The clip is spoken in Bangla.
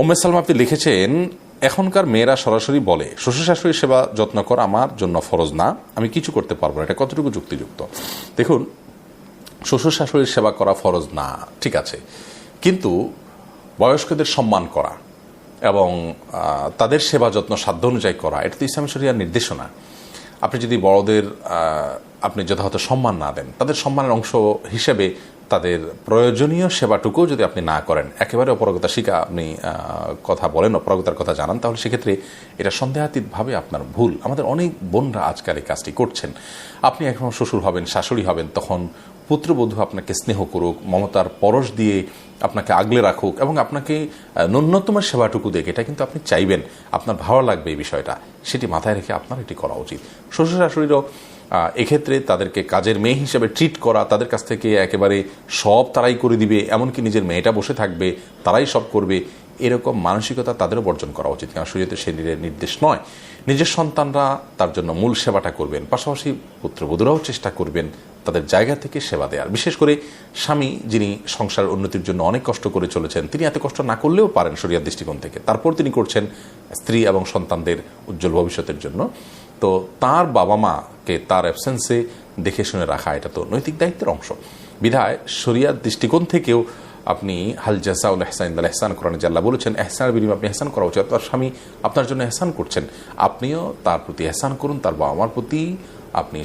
ওমে সালমা আপনি লিখেছেন, এখনকার মেয়েরা সরাসরি বলে শ্বশুর শাশুড়ির সেবা যত্ন করা আমার জন্য ফরজ না, আমি কিছু করতে পারব না। এটা কতটুকু যুক্তিযুক্ত? দেখুন শ্বশুর শাশুড়ির সেবা করা ফরজ না, ঠিক আছে, কিন্তু বয়স্কদের সম্মান করা এবং তাদের সেবা যত্ন সাধ্য অনুযায়ী করা, এটা তো ইসলামী শরিয়ার নির্দেশনা। আপনি যদি বড়দের আপনি যথাযথ সম্মান না দেন, তাদের সম্মানের অংশ হিসেবে তাদের প্রয়োজনীয় সেবাটুকুও যদি আপনি না করেন, একেবারে অপরগতা শিখা আপনি কথা বলেন, অপরগতার কথা জানান, তাহলে সেক্ষেত্রে এটা সন্দেহাতীতভাবে আপনার ভুল। আমাদের অনেক বোনরা আজকাল এই কাজটি করছেন। আপনি এখন শ্বশুর হবেন, শাশুড়ি হবেন, তখন পুত্রবধূ আপনাকে স্নেহ করুক, মমতার পরশ দিয়ে আপনাকে আগলে রাখুক এবং আপনাকে ন্যূনতম সেবাটুকু দেখে এটা কিন্তু আপনি চাইবেন। আপনার ভালো লাগবে এই বিষয়টা। সেটি মাথায় রেখে আপনার এটি করা উচিত। শ্বশুর শাশুড়িরও এক্ষেত্রে তাদেরকে কাজের মেয়ে হিসেবে ট্রিট করা, তাদের কাছ থেকে একেবারে সব তারাই করে দিবে, এমনকি নিজের মেয়েটা বসে থাকবে, তারাই সব করবে, এরকম মানসিকতা তাদেরও বর্জন করা উচিত। কারণ শরীয়তে সে নির্দেশ নয়, নিজের সন্তানরা তার জন্য মূল সেবাটা করবেন, পাশাপাশি পুত্রবধূরাও চেষ্টা করবেন তাদের জায়গা থেকে সেবা দেওয়ার বিশেষ করে স্বামী যিনি সংসারের উন্নতির জন্য অনেক কষ্ট করে চলেছেন, তিনি এত কষ্ট না করলেও পারেন শরিয়ার দৃষ্টিকোণ থেকে। তারপর তিনি করছেন স্ত্রী এবং সন্তানদের উজ্জ্বল ভবিষ্যতের জন্য। তো তার বাবা মাকে তার অ্যাবসেন্সে দেখে শুনে রাখা এটা তো নৈতিক দায়িত্বের অংশ। বিধায় শরিয়ার দৃষ্টিকোণ থেকেও আপনি হাল জাসাউল এহসান ইন্দাল এহসান কোরআন জাল্লাহ বলেছেন, এহসানের বিনিময় আপনি এহসান করা উচিত তার স্বামী আপনার জন্য এহসান করছেন। আপনিও তার প্রতি এহসান করুন, তার বাবা মার প্রতি আপনি